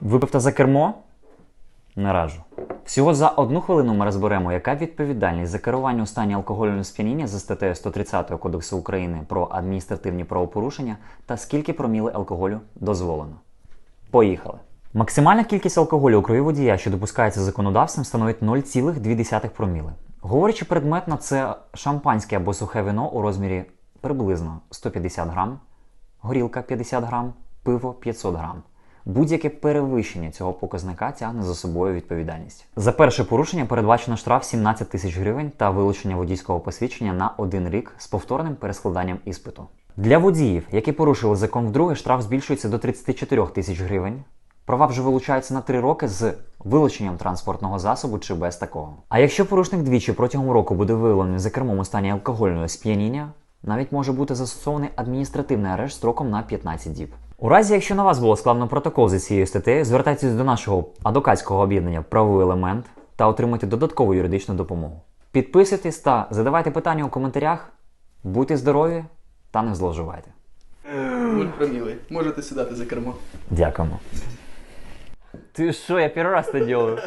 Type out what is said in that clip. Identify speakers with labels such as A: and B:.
A: Випивта за кермо? Не раджу. Всього за одну хвилину ми розберемо, яка відповідальність за керування у стані алкогольного сп'яніння за статтею 130 Кодексу України про адміністративні правопорушення та скільки проміли алкоголю дозволено. Поїхали. Максимальна кількість алкоголю у крові водія, що допускається законодавством, становить 0,2 проміли. Говорячи предметно, це шампанське або сухе вино у розмірі приблизно 150 грам, горілка 50 грам, пиво 500 грам. Будь-яке перевищення цього показника тягне за собою відповідальність. За перше порушення передбачено штраф 17 тисяч гривень та вилучення водійського посвідчення на один рік з повторним перескладанням іспиту. Для водіїв, які порушили закон вдруге, штраф збільшується до 34 тисяч гривень. Права вже вилучаються на 3 роки з вилученням транспортного засобу чи без такого. А якщо порушник двічі протягом року буде виявлений за кермом у стані алкогольного сп'яніння, навіть може бути застосований адміністративний арешт строком на 15 діб. У разі, якщо на вас було складено протокол за цією статтею, звертайтесь до нашого адвокатського об'єднання правовий елемент та отримайте додаткову юридичну допомогу. Підписуйтесь та задавайте питання у коментарях. Будьте здорові та не зловживайте.
B: Нуль проміли. Можете сідати за кермо.
A: Дякуємо. Ти що, я перший раз це роблю.